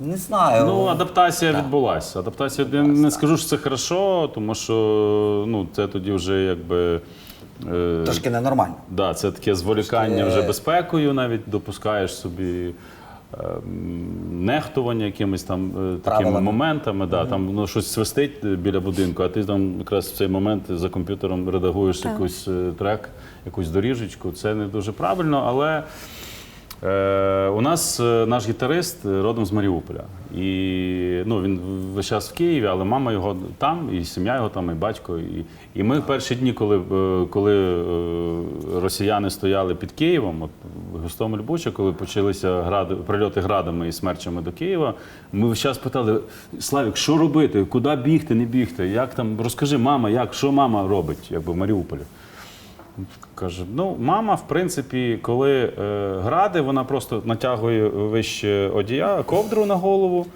Не знаю. Ну, адаптація Так. відбулася. Адаптація я не скажу, що це хорошо, тому що ну, це тоді вже якби. е, Трошки ненормально. Да, це таке зволікання Трошки- вже безпекою, навіть допускаєш собі ем, нехтування якимись там е, такими Правилами. моментами. Да, там ну, щось свистить е, біля будинку, а ти там якраз в цей момент за комп'ютером редагуєш якийсь е, трек, якусь доріжечку. Це не дуже правильно, але. Е, у нас е, наш гітарист е, родом з Маріуполя. І ну, він весь час в Києві, але мама його там, і сім'я його там, і батько. І, і ми в перші дні, коли, коли росіяни стояли під Києвом, от в Гостомель Буча, коли почалися гради, прильоти градами і смерчами до Києва, ми весь час питали: Славік, що робити? Куди бігти, не бігти? Як там? Розкажи, мама, як, що мама робить якби, в Маріуполі? Каже, ну, мама, в принципі, коли е, гради, вона просто натягує вище одія, ковдру на голову.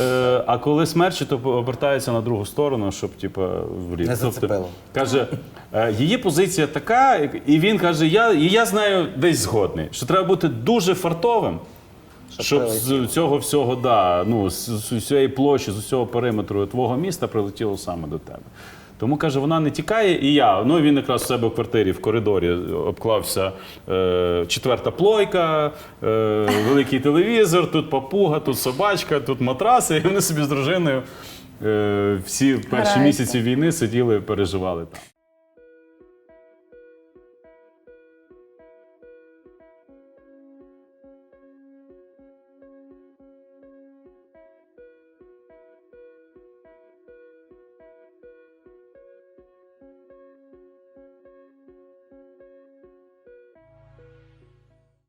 Е, а коли смерчі, то обертається на другу сторону, щоб типу, в рік. Не зацепило. каже, е, її позиція така, і він каже: я, і я знаю десь згодний, що треба бути дуже фартовим. Щоб з цього всього, да, ну, з, з усієї площі, з усього периметру твого міста прилетіло саме до тебе. Тому каже, вона не тікає, і я. Ну він якраз у себе в квартирі в коридорі обклався е, четверта плойка, е, великий телевізор, тут папуга, тут собачка, тут матраси. І вони собі з дружиною е, всі перші Грається. місяці війни сиділи, переживали там.